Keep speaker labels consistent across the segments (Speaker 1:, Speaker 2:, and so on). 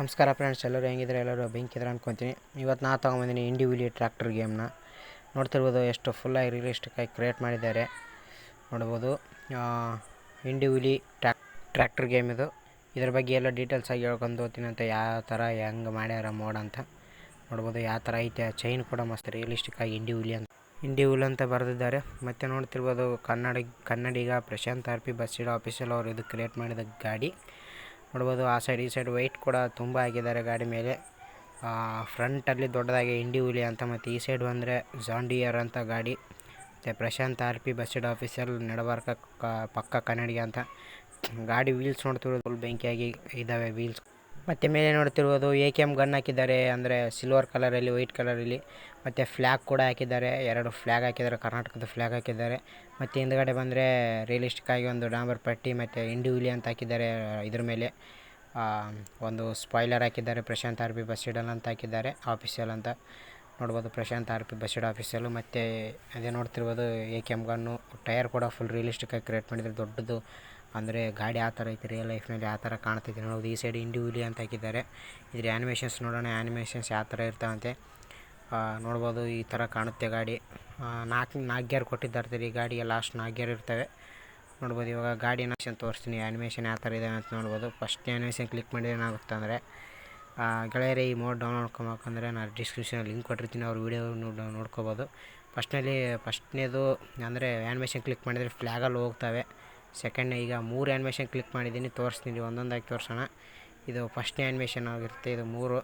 Speaker 1: ನಮಸ್ಕಾರ ಫ್ರೆಂಡ್ಸ್ ಎಲ್ಲರೂ ಹೆಂಗಿದ್ರೆ ಎಲ್ಲರೂ ಬೆಂಕಿದ್ರೆ ಅನ್ಕೊತೀನಿ. ಇವತ್ತು ನಾ ತೊಗೊಂಬಂದಿನಿ ಇಂಡಿವಿಲಿ ಟ್ರ್ಯಾಕ್ಟರ್ ಗೇಮ್ನ ನೋಡ್ತಿರ್ಬೋದು ಎಷ್ಟು ಫುಲ್ಲಾಗಿ ರಿಯಲಿಸ್ಟಿಕ್ಕಾಗಿ ಕ್ರಿಯೇಟ್ ಮಾಡಿದ್ದಾರೆ. ನೋಡ್ಬೋದು. ಇಂಡಿವಿಲಿ ಟ್ರ್ಯಾಕ್ ಟ್ರ್ಯಾಕ್ಟರ್ ಗೇಮ್ ಇದು. ಇದ್ರ ಬಗ್ಗೆ ಎಲ್ಲ ಡೀಟೇಲ್ಸಾಗಿ ಹೇಳ್ಕೊಂಡು ಹೋಗ್ತೀನಿ ಅಂತ ಯಾವ ಥರ ಹೆಂಗೆ ಮಾಡ್ಯಾರ ಮೋಡ್ ಅಂತ. ನೋಡ್ಬೋದು ಯಾವ ಥರ ಐತೆ ಚೈನ್ ಕೂಡ ಮಸ್ತ್ ರಿಯಲಿಸ್ಟಿಕ್ಕಾಗಿ ಇಂಡಿವಿಲಿ ಅಂತ. ಇಂಡಿವಿಲ್ ಅಂತ ಬರೆದಿದ್ದಾರೆ. ಮತ್ತು ನೋಡ್ತಿರ್ಬೋದು Kannada, Kannadiga Prashanth R P bus ಆಫೀಸಲ್ಲಿ ಅವರು ಇದು ಕ್ರಿಯೇಟ್ ಮಾಡಿದ ಗಾಡಿ. ನೋಡ್ಬೋದು, ಆ ಸೈಡ್ ಈ ಸೈಡ್ ವೈಟ್ ಕೂಡ ತುಂಬ ಆಗಿದ್ದಾರೆ ಗಾಡಿ ಮೇಲೆ. ಫ್ರಂಟಲ್ಲಿ ದೊಡ್ಡದಾಗಿ ಇಂಡಿ ಹುಲಿ ಅಂತ ಮತ್ತು ಈ ಸೈಡ್ ಬಂದರೆ ಜಾಂಡಿಯರ್ ಅಂತ ಗಾಡಿ. ಮತ್ತು Prashanth R P bus stand ಆಫೀಸಲ್ಲಿ ನಡಬಾರ್ಕ ಪಕ್ಕ ಕನ್ನಡಿಗೆ ಅಂತ. ಗಾಡಿ ವೀಲ್ಸ್ ನೋಡ್ತಿರೋದು ಫುಲ್ ಬೆಂಕಿಯಾಗಿ ಇದ್ದಾವೆ ವೀಲ್ಸ್ ಮತ್ತು ಮೇಲೆ ನೋಡ್ತಿರ್ಬೋದು ಎ ಕೆ ಎಂ ಗನ್ ಹಾಕಿದ್ದಾರೆ ಅಂದರೆ ಸಿಲ್ವರ್ ಕಲರಲ್ಲಿ ವೈಟ್ ಕಲರಲ್ಲಿ ಮತ್ತು ಫ್ಲ್ಯಾಗ್ ಕೂಡ ಹಾಕಿದ್ದಾರೆ ಎರಡು ಫ್ಲ್ಯಾಗ್ ಹಾಕಿದ್ದಾರೆ ಕರ್ನಾಟಕದ ಫ್ಲ್ಯಾಗ್ ಹಾಕಿದ್ದಾರೆ. ಮತ್ತು ಹಿಂದ್ಗಡೆ ಬಂದರೆ ರಿಯಲಿಸ್ಟಿಕ್ ಆಗಿ ಒಂದು ಡಾಂಬರ್ ಪಟ್ಟಿ ಮತ್ತು ಇಂಡಿವಿಲಿ ಅಂತ ಹಾಕಿದ್ದಾರೆ ಇದ್ರ ಮೇಲೆ. ಆ, ಒಂದು ಸ್ಪಾಯ್ಲರ್ ಹಾಕಿದ್ದಾರೆ ಪ್ರಶಾಂತ್ ಆರ್ ಪಿ ಬಸ್ ಇಡಲ್ ಅಂತ ಹಾಕಿದ್ದಾರೆ ಆಫೀಸಿಯಲ್ ಅಂತ. ನೋಡ್ಬೋದು ಪ್ರಶಾಂತ್ ಆರ್ ಪಿ ಬಸ್ ಇಡೋ ಆಫೀಸಲ್ಲು ಮತ್ತು ಅದೇ ನೋಡ್ತಿರ್ಬೋದು A K M gun tyre ಕೂಡ ಫುಲ್ ರಿಯಲಿಸ್ಟಿಕ್ಕಾಗಿ ಕ್ರಿಯೇಟ್ ಮಾಡಿದ್ದಾರೆ ದೊಡ್ಡದು ಅಂದರೆ ಗಾಡಿ ಆ ಥರ ಐತೆ ರಿಯಲ್ ಲೈಫ್ನಲ್ಲಿ ಆ ಥರ ಕಾಣ್ತೈತೆ ನೋಡೋದು ಈ ಸೈಡ್ ಇಂಡಿವಿಲಿ ಅಂತ ಹಾಕಿದ್ದಾರೆ. ಇದ್ರ ಆ್ಯನಿಮೇಷನ್ಸ್ ನೋಡೋಣ ಆ್ಯನಿಮೇಷನ್ಸ್ ಯಾವ ಥರ ಇರ್ತಾವಂತೆ. ನೋಡ್ಬೋದು, ಈ ಥರ ಕಾಣುತ್ತೆ ಗಾಡಿ. ನಾಲ್ಕು ನಾಲ್ಕು ಗೇರ್ ಕೊಟ್ಟಿದ್ದಾರೆ ಈ ಗಾಡಿಗೆ ಲಾಸ್ಟ್ ನಾಲ್ಕು ಗೇರ್ ಇರ್ತವೆ. ನೋಡ್ಬೋದು, ಇವಾಗ ಗಾಡಿ ಆ್ಯನಿಮೇಷನ್ ತೋರಿಸ್ತೀನಿ ಆ್ಯನಿಮೇಷನ್ ಯಾವ ಥರ ಇದೆ ಅಂತ ನೋಡ್ಬೋದು. ಫಸ್ಟ್ ಆ್ಯನಿಮೇಷನ್ ಕ್ಲಿಕ್ ಮಾಡಿದ್ರೆ ಏನಾಗುತ್ತೆ ಅಂದರೆ ಗೆಳೆಯರೇ, ಈ ಮೋಡ್ ಡೌನ್ಲೋಡ್ ಮಾಡ್ಬೇಕಂದ್ರೆ ನಾನು ಡಿಸ್ಕ್ರಿಪ್ಷನಲ್ಲಿ ಲಿಂಕ್ ಕೊಟ್ಟಿರ್ತೀನಿ, ಅವ್ರ ವೀಡಿಯೋ ನೋಡ್ಕೋಬೋದು. ಫಸ್ಟ್ನಲ್ಲಿ ಫಸ್ಟ್ನೇದು ಅಂದರೆ ಆ್ಯನಿಮೇಷನ್ ಕ್ಲಿಕ್ ಮಾಡಿದರೆ ಫ್ಲ್ಯಾಗಲ್ಲಿ ಹೋಗ್ತವೆ. ಸೆಕೆಂಡ್, ಈಗ ಮೂರು ಆ್ಯನಿಮೇಷನ್ ಕ್ಲಿಕ್ ಮಾಡಿದ್ದೀನಿ, ತೋರಿಸ್ತೀನಿ ಒಂದೊಂದಾಗಿ ತೋರಿಸೋಣ. ಇದು ಫಸ್ಟ್ನೇ ಆ್ಯನಿಮೇಷನ್ ಆಗಿರುತ್ತೆ, ಇದು ಮೂರು.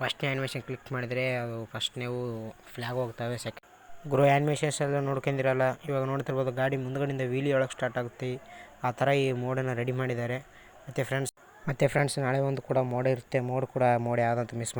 Speaker 1: ಫಸ್ಟ್ನೇ ಆ್ಯನಿಮೇಷನ್ ಕ್ಲಿಕ್ ಮಾಡಿದರೆ ಅದು ಫಸ್ಟ್ನೇವು ಫ್ಲ್ಯಾಗ್ ಹೋಗ್ತವೆ ಸೆಕೆಂಡ್ ಗ್ರೋ ಆ್ಯನಿಮೇಷನ್ಸ್ ಎಲ್ಲ ನೋಡ್ಕೊಂಡಿರಲ್ಲ, ಇವಾಗ ನೋಡ್ತಿರ್ಬೋದು, ಗಾಡಿ ಮುಂದ್ಗಡೆಯಿಂದ ವೀಲಿ ಒಳಗೆ ಸ್ಟಾರ್ಟ್ ಆಗುತ್ತೆ. ಆ ಥರ ಈ ಮೋಡನ್ನು ರೆಡಿ ಮಾಡಿದ್ದಾರೆ. ಮತ್ತು ಫ್ರೆಂಡ್ಸ್ ಮತ್ತು ಫ್ರೆಂಡ್ಸ್ ನಾಳೆ ಒಂದು ಕೂಡ ಮೋಡ್ ಇರುತ್ತೆ ಮೋಡ್ ಕೂಡ ಮೋಡ ಯಾವುದಂತ ಮಿಸ್